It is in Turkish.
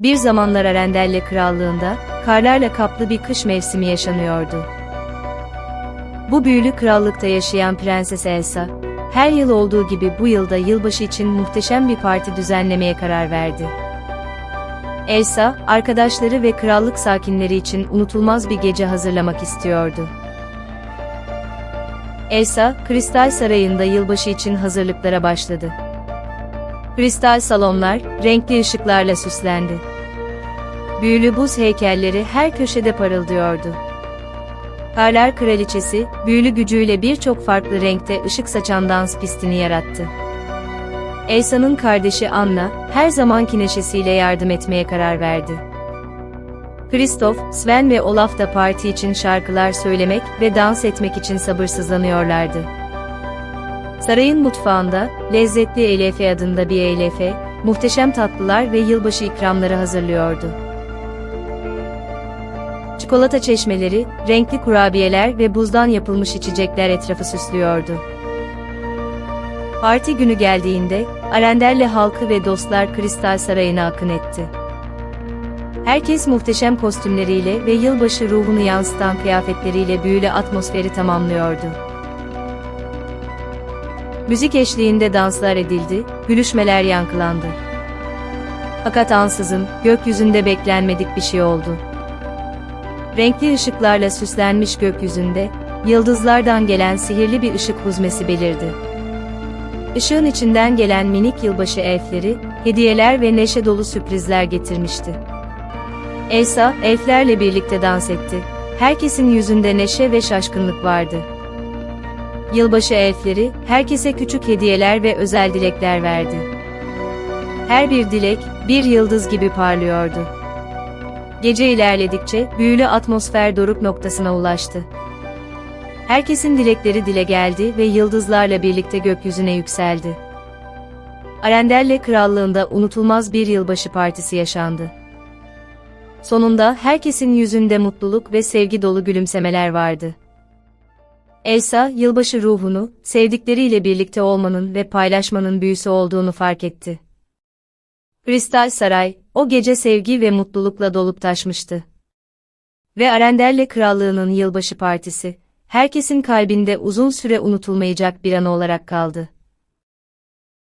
Bir zamanlar Arendelle krallığında, karlarla kaplı bir kış mevsimi yaşanıyordu. Bu büyülü krallıkta yaşayan Prenses Elsa, her yıl olduğu gibi bu yılda yılbaşı için muhteşem bir parti düzenlemeye karar verdi. Elsa, arkadaşları ve krallık sakinleri için unutulmaz bir gece hazırlamak istiyordu. Elsa, Kristal Sarayı'nda yılbaşı için hazırlıklara başladı. Kristal salonlar, renkli ışıklarla süslendi. Büyülü buz heykelleri her köşede parıldıyordu. Karlar Kraliçesi, büyülü gücüyle birçok farklı renkte ışık saçan dans pistini yarattı. Elsa'nın kardeşi Anna, her zamanki neşesiyle yardım etmeye karar verdi. Kristoff, Sven ve Olaf da parti için şarkılar söylemek ve dans etmek için sabırsızlanıyorlardı. Sarayın mutfağında, lezzetli Eylefe adında bir Eylefe, muhteşem tatlılar ve yılbaşı ikramları hazırlıyordu. Çikolata çeşmeleri, renkli kurabiyeler ve buzdan yapılmış içecekler etrafı süslüyordu. Parti günü geldiğinde, Arenderle halkı ve dostlar Kristal Sarayı'na akın etti. Herkes muhteşem kostümleriyle ve yılbaşı ruhunu yansıtan kıyafetleriyle büyülü atmosferi tamamlıyordu. Müzik eşliğinde danslar edildi, gülüşmeler yankılandı. Fakat ansızın, gökyüzünde beklenmedik bir şey oldu. Renkli ışıklarla süslenmiş gökyüzünde, yıldızlardan gelen sihirli bir ışık huzmesi belirdi. Işığın içinden gelen minik yılbaşı elfleri, hediyeler ve neşe dolu sürprizler getirmişti. Elsa, elflerle birlikte dans etti. Herkesin yüzünde neşe ve şaşkınlık vardı. Yılbaşı elfleri, herkese küçük hediyeler ve özel dilekler verdi. Her bir dilek, bir yıldız gibi parlıyordu. Gece ilerledikçe, büyülü atmosfer doruk noktasına ulaştı. Herkesin dilekleri dile geldi ve yıldızlarla birlikte gökyüzüne yükseldi. Arendelle krallığında unutulmaz bir yılbaşı partisi yaşandı. Sonunda herkesin yüzünde mutluluk ve sevgi dolu gülümsemeler vardı. Elsa, yılbaşı ruhunu, sevdikleriyle birlikte olmanın ve paylaşmanın büyüsü olduğunu fark etti. Kristal Saray, o gece sevgi ve mutlulukla dolup taşmıştı. Ve Arendelle Krallığı'nın yılbaşı partisi, herkesin kalbinde uzun süre unutulmayacak bir an olarak kaldı.